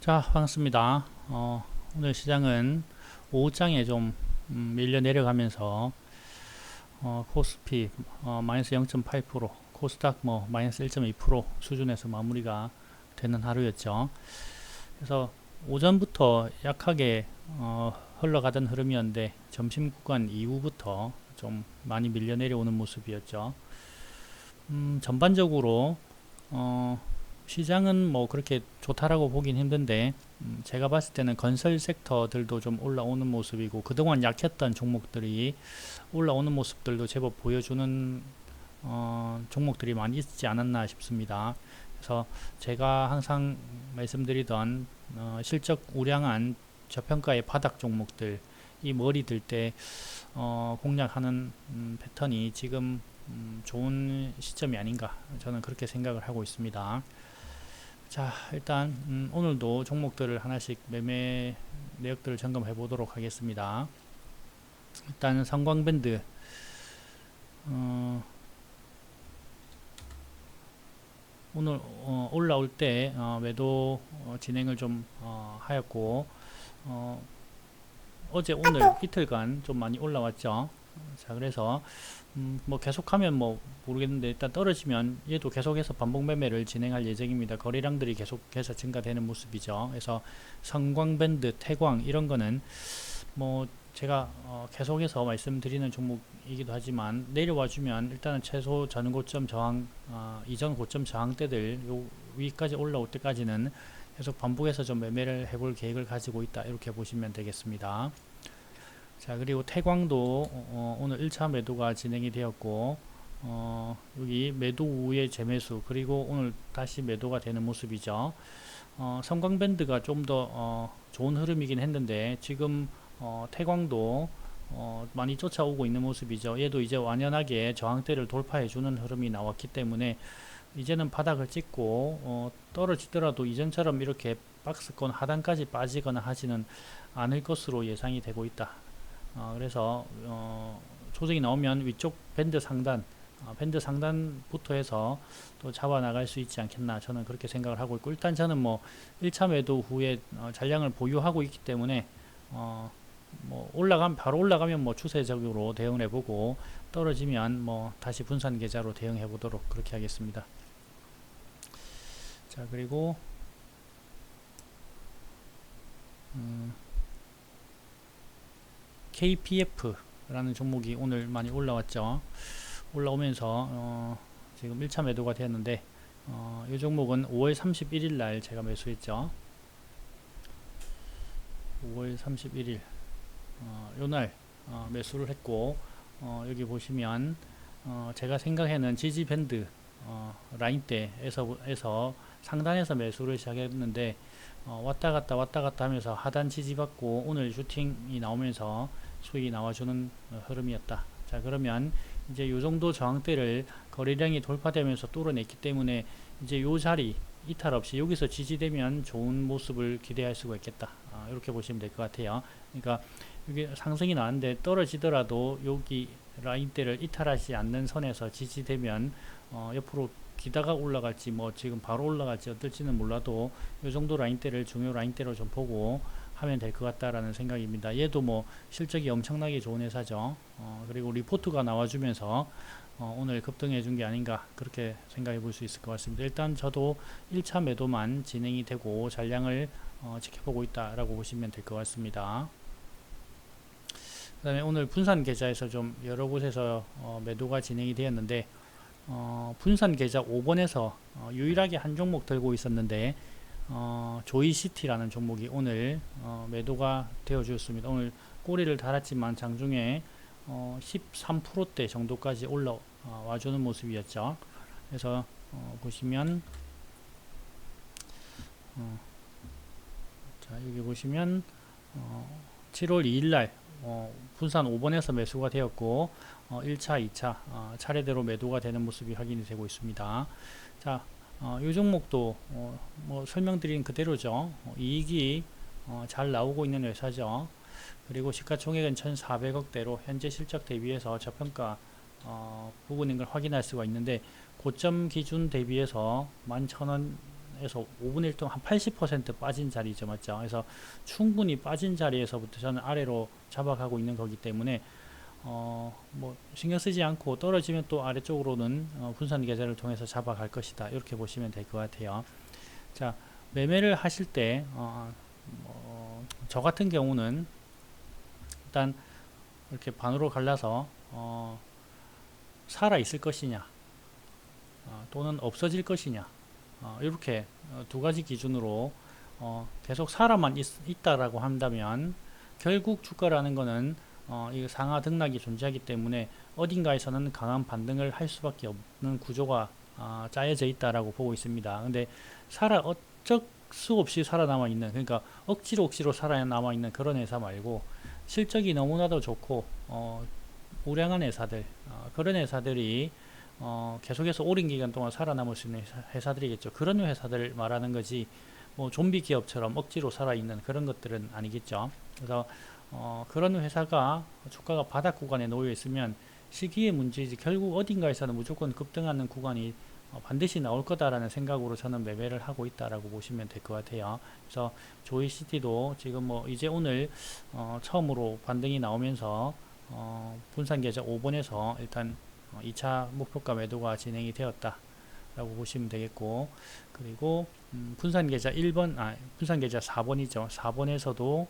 자, 반갑습니다. 어, 오늘 시장은 오후장에 좀 음, 밀려 내려가면서 어, 코스피 어, 마이너스 0.8%, 코스닥 뭐 마이너스 1.2% 수준에서 마무리가 되는 하루였죠. 그래서 오전부터 약하게 어, 흘러가던 흐름이었는데 점심 구간 이후부터 좀 많이 밀려 내려오는 모습이었죠. 음, 전반적으로 어, 시장은 뭐 그렇게 좋다라고 보긴 힘든데 음, 제가 봤을 때는 건설 섹터들도 좀 올라오는 모습이고 그동안 약했던 종목들이 올라오는 모습들도 제법 보여주는 어, 종목들이 많이 있지 않았나 싶습니다. 그래서 제가 항상 말씀드리던 어, 실적 우량한 저평가의 바닥 종목들 이 머리 들 때 어, 공략하는 음, 패턴이 지금 음, 좋은 시점이 아닌가 저는 그렇게 생각을 하고 있습니다. 자 일단 음, 오늘도 종목들을 하나씩 매매 내역들을 점검해 보도록 하겠습니다. 일단 성광밴드. 어, 오늘 어, 올라올 때 어, 매도 어, 진행을 좀 어, 하였고 어, 어제 오늘 이틀간 좀 많이 올라왔죠 자 그래서 음, 뭐 계속하면 뭐 모르겠는데 일단 떨어지면 얘도 계속해서 반복 매매를 진행할 예정입니다. 거래량들이 계속해서 증가되는 모습이죠. 그래서 성광밴드, 태광 이런 거는 뭐 제가 어 계속해서 말씀드리는 종목이기도 하지만 내려와 주면 일단은 최소 전 고점 저항 어 이전 고점 저항대들 요 위까지 올라올 때까지는 계속 반복해서 좀 매매를 해볼 계획을 가지고 있다 이렇게 보시면 되겠습니다. 자 그리고 태광도 어, 오늘 1차 매도가 진행이 되었고 어, 여기 매도 후에 재매수 그리고 오늘 다시 매도가 되는 모습이죠. 어, 성광밴드가 좀더 어, 좋은 흐름이긴 했는데 지금 어, 태광도 어, 많이 쫓아오고 있는 모습이죠. 얘도 이제 완연하게 저항대를 돌파해 주는 흐름이 나왔기 때문에 이제는 바닥을 찍고 어, 떨어지더라도 이전처럼 이렇게 박스권 하단까지 빠지거나 하지는 않을 것으로 예상이 되고 있다 어, 그래서 어, 조정이 나오면 위쪽 밴드 상단 어, 밴드 상단부터 해서 또 잡아 나갈 수 있지 않겠나 저는 그렇게 생각을 하고 있고 일단 저는 뭐 1차 매도 후에 어, 잔량을 보유하고 있기 때문에 어, 뭐 올라가면 바로 올라가면 뭐 추세적으로 대응을 해보고 떨어지면 뭐 다시 분산 계좌로 대응해 보도록 그렇게 하겠습니다. 자 그리고 음, KPF라는 종목이 오늘 많이 올라왔죠. 올라오면서 어, 지금 1차 매도가 되었는데 어, 이 종목은 5월 31일 날 제가 매수했죠. 5월 31일 어, 요날 어, 매수를 했고 어, 여기 보시면 어, 제가 생각하는 지지 밴드 어, 라인대에서 에서 상단에서 매수를 시작했는데 어, 왔다 갔다 왔다 갔다 하면서 하단 지지받고 오늘 슈팅이 나오면서 수익이 나와주는 어, 흐름이었다. 자 그러면 이제 요 정도 저항대를 거래량이 돌파되면서 뚫어냈기 때문에 이제 요 자리 이탈 없이 여기서 지지되면 좋은 모습을 기대할 수가 있겠다. 아, 이렇게 보시면 될 것 같아요. 그러니까 여기 상승이 나왔는데 떨어지더라도 여기 라인대를 이탈하지 않는 선에서 지지되면 어, 옆으로 기다가 올라갈지 뭐 지금 바로 올라갈지 어떨지는 몰라도 이 정도 라인대를 중요 라인대로 좀 보고 하면 될 것 같다라는 생각입니다. 얘도 뭐 실적이 엄청나게 좋은 회사죠. 어, 그리고 리포트가 나와주면서 어, 오늘 급등해 준 게 아닌가 그렇게 생각해 볼 수 있을 것 같습니다. 일단 저도 1차 매도만 진행이 되고 잔량을 어, 지켜보고 있다라고 보시면 될 것 같습니다. 그 다음에 오늘 분산 계좌에서 좀 여러 곳에서 어, 매도가 진행이 되었는데 어, 분산 계좌 5번에서 어, 유일하게 한 종목 들고 있었는데 어, 조이시티라는 종목이 오늘 어, 매도가 되어 주었습니다. 오늘 꼬리를 달았지만 장중에 어, 13%대 정도까지 올라와 주는 모습이었죠. 그래서 어, 보시면 어, 자 여기 보시면 7월 2일날 분산 5번에서 매수가 되었고 1차, 2차 차례대로 매도가 되는 모습이 확인이 되고 있습니다. 자 어, 이 종목도 어, 뭐 설명드린 그대로죠. 어, 이익이 어, 잘 나오고 있는 회사죠. 그리고 시가총액은 1,400억대로 현재 실적 대비해서 저평가 어, 부분인 걸 확인할 수가 있는데 고점 기준 대비해서 11,000원 4분에서 5분의 1 동안 한 80% 빠진 자리죠. 맞죠? 그래서 충분히 빠진 자리에서부터 저는 아래로 잡아가고 있는 거기 때문에 어, 뭐 신경 쓰지 않고 떨어지면 또 아래쪽으로는 어, 분산 계좌를 통해서 잡아갈 것이다. 이렇게 보시면 될 것 같아요. 자, 매매를 하실 때, 어, 뭐, 저 같은 경우는 일단 이렇게 반으로 갈라서 어, 살아 있을 것이냐, 어, 또는 없어질 것이냐, 어, 이렇게 어, 두 가지 기준으로 어, 계속 살아만 있, 있다라고 한다면 결국 주가라는 거는 어, 이 상하 등락이 존재하기 때문에 어딘가에서는 강한 반등을 할 수밖에 없는 구조가 아, 짜여져 있다라고 보고 있습니다. 근데 살아 어쩔 수 없이 살아남아 있는 그러니까 억지로 억지로 살아남아 있는 그런 회사 말고 실적이 너무나도 좋고 어, 우량한 회사들 어, 그런 회사들이 어, 계속해서 오랜 기간 동안 살아남을 수 있는 회사- 회사들이겠죠. 그런 회사들을 말하는 거지 뭐 좀비 기업처럼 억지로 살아있는 그런 것들은 아니겠죠. 그래서 어, 그런 회사가 주가가 바닥 구간에 놓여 있으면 시기의 문제이지 결국 어딘가에서는 무조건 급등하는 구간이 어, 반드시 나올 거다라는 생각으로 저는 매매를 하고 있다라고 보시면 될 것 같아요. 그래서 조이시티도 지금 뭐 이제 오늘 어, 처음으로 반등이 나오면서 어, 분산 계좌 5번에서 일단 어, 2차 목표가 매도가 진행이 되었다 라고 보시면 되겠고 그리고 음, 분산 계좌 1번 아 분산 계좌 4번이죠. 4번에서도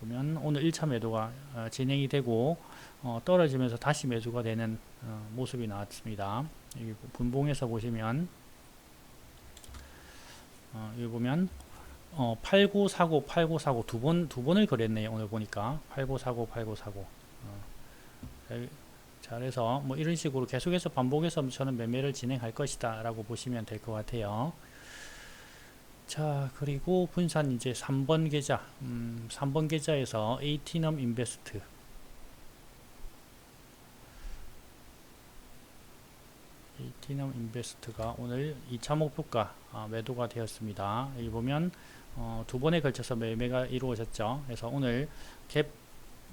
보면 오늘 1차 매도가 어, 진행이 되고 어, 떨어지면서 다시 매수가 되는 어, 모습이 나왔습니다. 여기 분봉에서 보시면 어, 여기 보면 어, 8949 8949 두 번 두 번을 거래했네요. 오늘 보니까 8949 8949 어, 그래서 뭐 이런 식으로 계속해서 반복해서 저는 매매를 진행할 것이다 라고 보시면 될 것 같아요. 자 그리고 분산 이제 3번 계좌 음, 3번 계좌에서 에이티넘 인베스트 에이티넘 인베스트가 오늘 2차 목표가 아, 매도가 되었습니다. 여기 보면 어, 두 번에 걸쳐서 매매가 이루어졌죠. 그래서 오늘 갭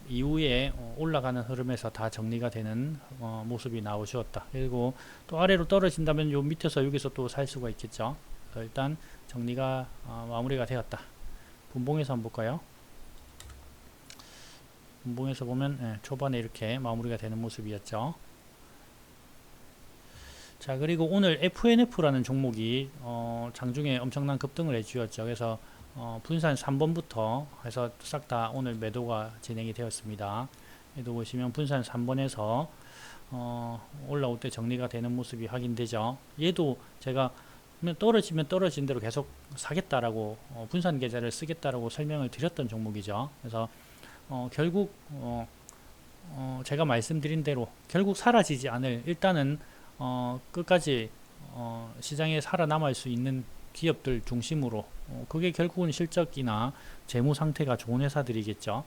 이후에 어, 올라가는 흐름에서 다 정리가 되는 어, 모습이 나오셨다. 그리고 또 아래로 떨어진다면 요 밑에서 여기서 또 살 수가 있겠죠. 일단 정리가 어, 마무리가 되었다. 분봉에서 한번 볼까요? 분봉에서 보면 예, 초반에 이렇게 마무리가 되는 모습이었죠. 자 그리고 오늘 FNF라는 종목이 어, 장중에 엄청난 급등을 해주었죠. 그래서 어, 분산 3번부터 해서 싹 다 오늘 매도가 진행이 되었습니다. 얘도 보시면 분산 3번에서 어, 올라올 때 정리가 되는 모습이 확인되죠. 얘도 제가 그러면 떨어지면 떨어진 대로 계속 사겠다라고 어, 분산 계좌를 쓰겠다라고 설명을 드렸던 종목이죠. 그래서 어, 결국 어, 어, 제가 말씀드린 대로 결국 사라지지 않을 일단은 어, 끝까지 어, 시장에 살아남을 수 있는 기업들 중심으로 어, 그게 결국은 실적이나 재무 상태가 좋은 회사들이겠죠.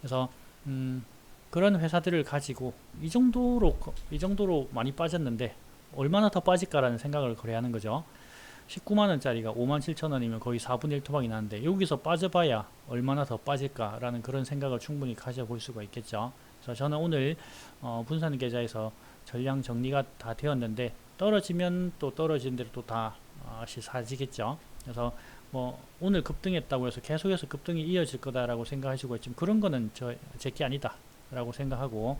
그래서 음, 그런 회사들을 가지고 이 정도로 거- 이 정도로 많이 빠졌는데 얼마나 더 빠질까라는 생각을 거래하는 거죠. 19만 원짜리가 5만 7천 원이면 거의 4분의 1 토박이 나는데 여기서 빠져봐야 얼마나 더 빠질까라는 그런 생각을 충분히 가져볼 수가 있겠죠. 그래서 저는 오늘 어, 분산 계좌에서 전량 정리가 다 되었는데 떨어지면 또 떨어진 대로 또 다시 사지겠죠. 그래서 뭐 오늘 급등했다고 해서 계속해서 급등이 이어질 거다라고 생각하시고 지금 그런 거는 저 제게 아니다라고 생각하고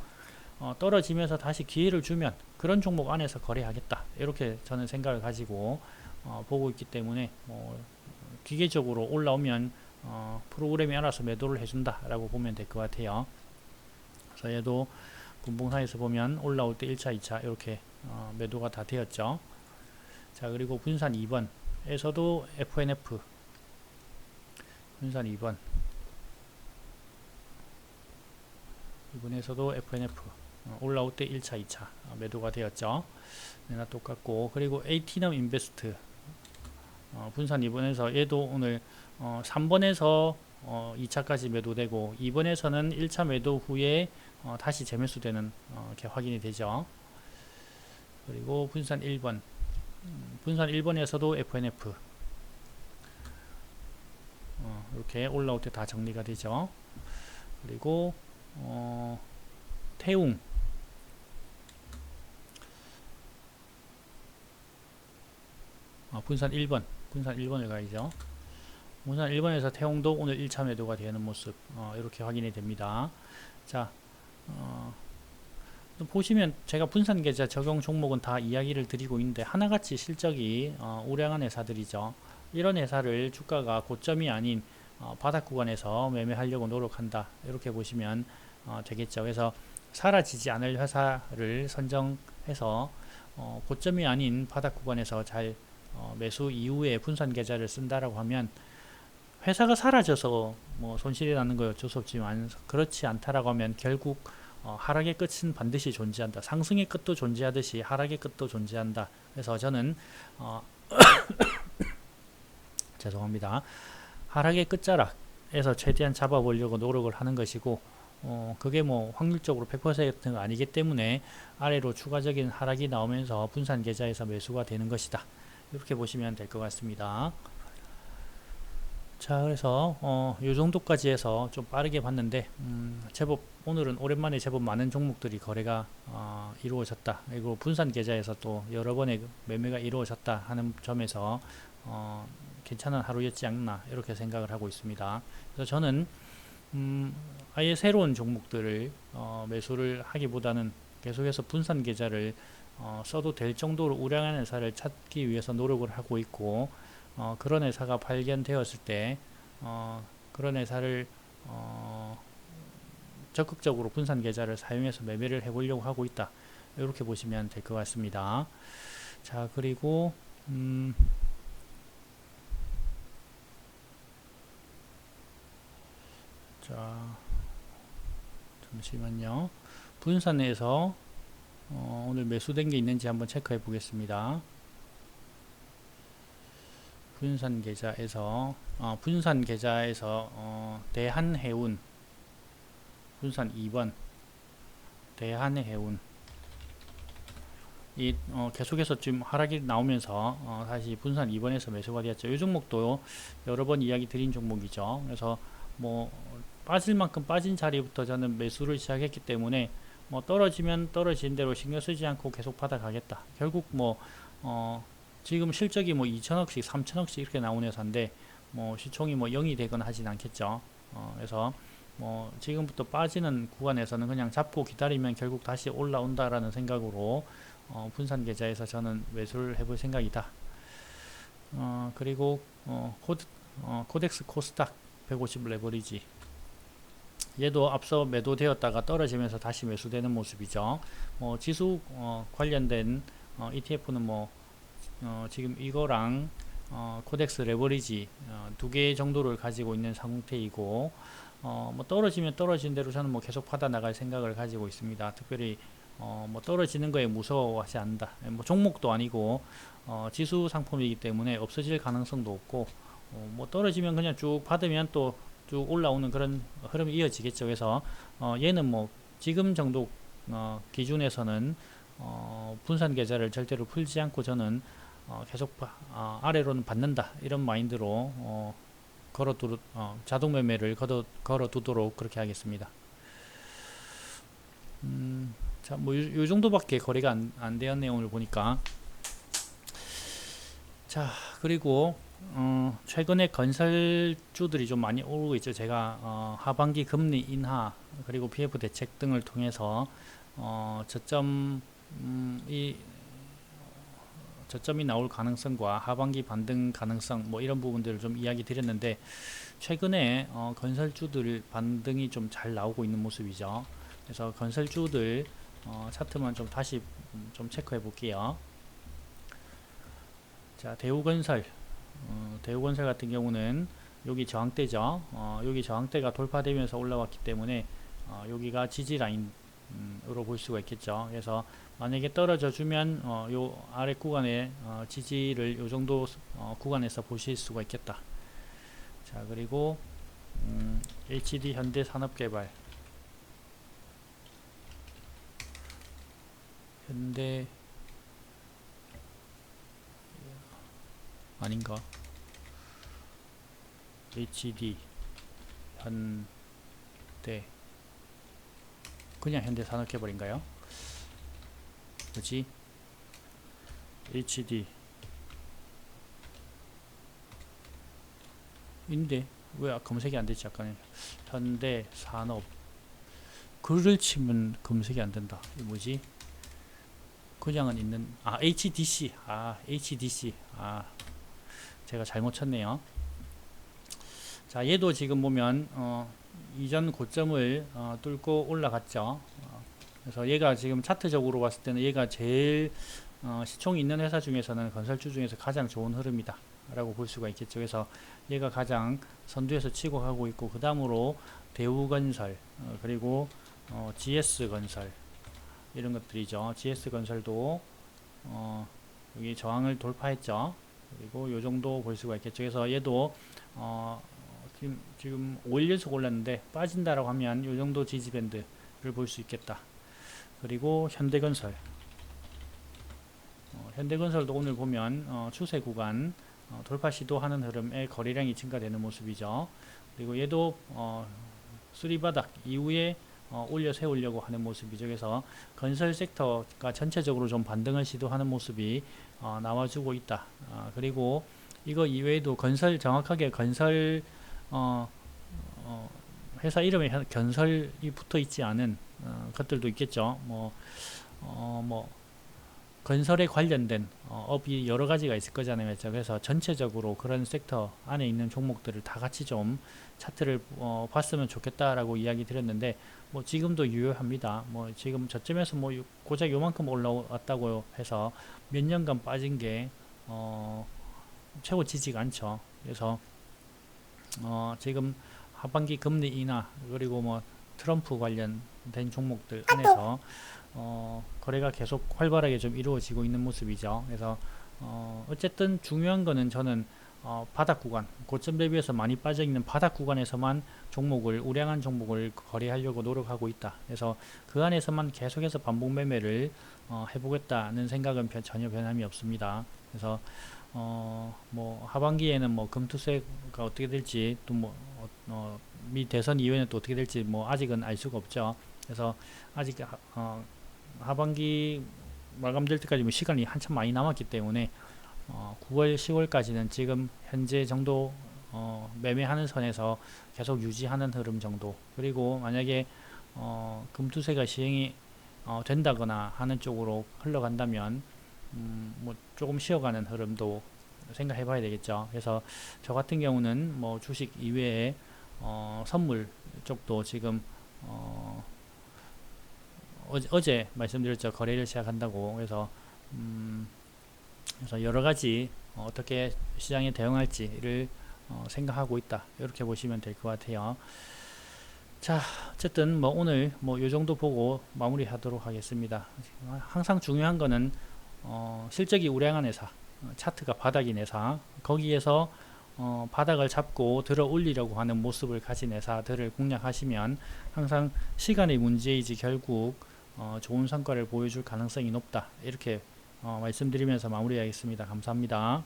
어, 떨어지면서 다시 기회를 주면 그런 종목 안에서 거래하겠다 이렇게 저는 생각을 가지고 어, 보고 있기 때문에 뭐 기계적으로 올라오면 어, 프로그램이 알아서 매도를 해준다라고 보면 될 것 같아요. 그래서 얘도 분봉사에서 보면 올라올 때 1차, 2차 이렇게 어, 매도가 다 되었죠. 자 그리고 분산 2번에서도 FNF 분산 2번 이번에서도 FNF 어, 올라올 때 1차, 2차 어, 매도가 되었죠. 얘나 똑같고 그리고 AT넘 인베스트 어, 분산 2번에서 얘도 오늘 어, 3번에서 어, 2차까지 매도되고 2번에서는 1차 매도 후에 어, 다시 재매수 되는 어, 이렇게 확인이 되죠. 그리고 분산 1번 음, 분산 1번에서도 FNF 어, 이렇게 올라올 때 다 정리가 되죠. 그리고 어, 태웅 어, 분산 1번 분산 1번을 가야죠. 분산 1번에서 태용도 오늘 1차 매도가 되는 모습 어, 이렇게 확인이 됩니다. 자 어, 또 보시면 제가 분산 계좌 적용 종목은 다 이야기를 드리고 있는데 하나같이 실적이 어, 우량한 회사들이죠. 이런 회사를 주가가 고점이 아닌 어, 바닥 구간에서 매매하려고 노력한다. 이렇게 보시면 어, 되겠죠. 그래서 사라지지 않을 회사를 선정해서 어, 고점이 아닌 바닥 구간에서 잘 어, 매수 이후에 분산 계좌를 쓴다라고 하면 회사가 사라져서 뭐 손실이 나는 거 어쩔 수 없지만 그렇지 않다라고 하면 결국 어, 하락의 끝은 반드시 존재한다. 상승의 끝도 존재하듯이 하락의 끝도 존재한다. 그래서 저는 어, 죄송합니다. 하락의 끝자락에서 최대한 잡아보려고 노력을 하는 것이고 어, 그게 뭐 확률적으로 100%가 아니기 때문에 아래로 추가적인 하락이 나오면서 분산 계좌에서 매수가 되는 것이다. 이렇게 보시면 될 것 같습니다. 자, 그래서 어, 요 정도까지 해서 좀 빠르게 봤는데 음, 제법 오늘은 오랜만에 제법 많은 종목들이 거래가 어, 이루어졌다. 그리고 분산 계좌에서 또 여러 번의 매매가 이루어졌다 하는 점에서 어, 괜찮은 하루였지 않나 이렇게 생각을 하고 있습니다. 그래서 저는 음, 아예 새로운 종목들을 어, 매수를 하기보다는 계속해서 분산 계좌를 어, 써도 될 정도로 우량한 회사를 찾기 위해서 노력을 하고 있고 어, 그런 회사가 발견되었을 때 어, 그런 회사를 어, 적극적으로 분산 계좌를 사용해서 매매를 해보려고 하고 있다. 이렇게 보시면 될 것 같습니다. 자 그리고 음, 자 잠시만요. 분산에서 어, 오늘 매수된 게 있는지 한번 체크해 보겠습니다. 분산 계좌에서 어, 분산 계좌에서 어, 대한해운 분산 2번 대한해운 이 어, 계속해서 지금 하락이 나오면서 어, 다시 분산 2번에서 매수가 되었죠. 이 종목도 여러 번 이야기 드린 종목이죠. 그래서 뭐 빠질 만큼 빠진 자리부터 저는 매수를 시작했기 때문에 뭐 떨어지면 떨어진 대로 신경 쓰지 않고 계속 받아가겠다. 결국 뭐 어, 지금 실적이 뭐 2천억씩, 3천억씩 이렇게 나오는 회사인데 뭐 시총이 뭐 0이 되거나 하진 않겠죠. 어, 그래서 뭐 지금부터 빠지는 구간에서는 그냥 잡고 기다리면 결국 다시 올라온다라는 생각으로 어, 분산 계좌에서 저는 매수를 해볼 생각이다. 어, 그리고 어, 코드, 어, 코덱스 코스닥 150 레버리지 얘도 앞서 매도되었다가 떨어지면서 다시 매수되는 모습이죠. 뭐 지수 어, 관련된 어, ETF는 뭐 어, 지금 이거랑 어, 코덱스 레버리지 어, 두개 정도를 가지고 있는 상태이고 어, 뭐 떨어지면 떨어진 대로 저는 뭐 계속 받아 나갈 생각을 가지고 있습니다. 특별히 어, 뭐 떨어지는 거에 무서워하지 않는다. 뭐 종목도 아니고 어, 지수 상품이기 때문에 없어질 가능성도 없고 어, 뭐 떨어지면 그냥 쭉 받으면 또 쭉 올라오는 그런 흐름이 이어지겠죠. 그래서 어, 얘는 뭐 지금 정도 어, 기준에서는 어, 분산 계좌를 절대로 풀지 않고 저는 어, 계속 바, 어, 아래로는 받는다 이런 마인드로 어, 걸어두 어, 자동 매매를 걸어, 걸어두도록 그렇게 하겠습니다. 음, 자, 뭐, 요, 요 정도밖에 거래가 안, 안 되었네요, 오늘 보니까. 자, 그리고, 어, 최근에 건설주들이 좀 많이 오르고 있죠. 제가, 어, 하반기 금리 인하, 그리고 PF 대책 등을 통해서, 어, 저점, 음, 이, 저점이 나올 가능성과 하반기 반등 가능성 뭐 이런 부분들을 좀 이야기 드렸는데 최근에 어, 건설주들 반등이 좀 잘 나오고 있는 모습이죠. 그래서 건설주들 어, 차트만 좀 다시 좀 체크해 볼게요. 자 대우건설 어, 대우건설 같은 경우는 여기 저항대죠. 어, 여기 저항대가 돌파되면서 올라왔기 때문에 어, 여기가 지지 라인으로 볼 수가 있겠죠. 그래서 만약에 떨어져 주면 어, 요 아래 구간에 어, 지지를 요 정도 어, 구간에서 보실 수가 있겠다. 자 그리고 음, HD 현대 산업개발 현대 아닌가? HD 현대. 그냥 현대 산업개발인가요? 뭐지? HD 인데? 왜 검색이 안 되지 약간 현대 산업. 글을 치면 검색이 안 된다. 이 뭐지? 그냥은 있는 아 HDC 아 HDC 아 제가 잘못 쳤네요. 자 얘도 지금 보면 어, 이전 고점을 어, 뚫고 올라갔죠. 어, 그래서 얘가 지금 차트적으로 봤을 때는 얘가 제일 어, 시총이 있는 회사 중에서는 건설주 중에서 가장 좋은 흐름이다 라고 볼 수가 있겠죠. 그래서 얘가 가장 선두에서 치고 가고 있고 그 다음으로 대우건설 어, 그리고 어, GS건설 이런 것들이죠. GS건설도 어, 여기 저항을 돌파했죠 그리고 요 정도 볼 수가 있겠죠. 그래서 얘도 어, 지금, 지금 5일 연속 올랐는데 빠진다라고 하면 요 정도 지지밴드를 볼 수 있겠다. 그리고 현대건설. 어, 현대건설도 오늘 보면 어, 추세 구간 어, 돌파 시도하는 흐름에 거래량이 증가되는 모습이죠. 그리고 얘도 어, 수리바닥 이후에 어, 올려 세우려고 하는 모습이죠. 그래서 건설 섹터가 전체적으로 좀 반등을 시도하는 모습이 어, 나와주고 있다. 아, 그리고 이거 이외에도 건설 정확하게 건설 어, 어, 회사 이름에 현- 건설이 붙어 있지 않은 어, 것들도 있겠죠. 뭐, 어, 뭐 건설에 관련된 어, 업이 여러 가지가 있을 거잖아요. 그래서 전체적으로 그런 섹터 안에 있는 종목들을 다 같이 좀 차트를 어, 봤으면 좋겠다라고 이야기 드렸는데 뭐 지금도 유효합니다. 뭐 지금 저점에서 뭐 요- 고작 요만큼 올라왔다고 해서 몇 년간 빠진 게 어, 최고치지가 않죠. 그래서 어, 지금 하반기 금리 인하 그리고 뭐 트럼프 관련된 종목들 안에서 어, 거래가 계속 활발하게 좀 이루어지고 있는 모습이죠. 그래서 어, 어쨌든 중요한 거는 저는 어, 바닥 구간, 고점 대비해서 많이 빠져 있는 바닥 구간에서만 종목을 우량한 종목을 거래하려고 노력하고 있다. 그래서 그 안에서만 계속해서 반복 매매를 어, 해보겠다는 생각은 변- 전혀 변함이 없습니다. 그래서 어, 뭐 하반기에는 뭐 금투세가 어떻게 될지 또뭐 어, 어, 미 대선 이후에는 또 어떻게 될지 뭐 아직은 알 수가 없죠. 그래서 아직 하, 어, 하반기 마감될 때까지 뭐 시간이 한참 많이 남았기 때문에 어, 9월, 10월까지는 지금 현재 정도 어, 매매하는 선에서 계속 유지하는 흐름 정도. 그리고 만약에 어, 금투세가 시행이 어, 된다거나 하는 쪽으로 흘러간다면 음, 뭐 조금 쉬어가는 흐름도 생각해 봐야 되겠죠. 그래서 저 같은 경우는 뭐 주식 이외에 어, 선물 쪽도 지금 어, 어제, 어제 말씀드렸죠 거래를 시작한다고 그래서 음, 그래서 여러 가지 어, 떻게 시장에 대응할지를 어, 생각하고 있다. 이렇게 보시면 될 것 같아요. 자 어쨌든 뭐 오늘 뭐 요 정도 보고 마무리하도록 하겠습니다. 항상 중요한 거는 어, 실적이 우량한 회사 어, 차트가 바닥인 회사 거기에서 어, 바닥을 잡고 들어 올리려고 하는 모습을 가진 회사들을 공략하시면 항상 시간의 문제이지 결국 어, 좋은 성과를 보여줄 가능성이 높다 이렇게 어, 말씀드리면서 마무리하겠습니다. 감사합니다.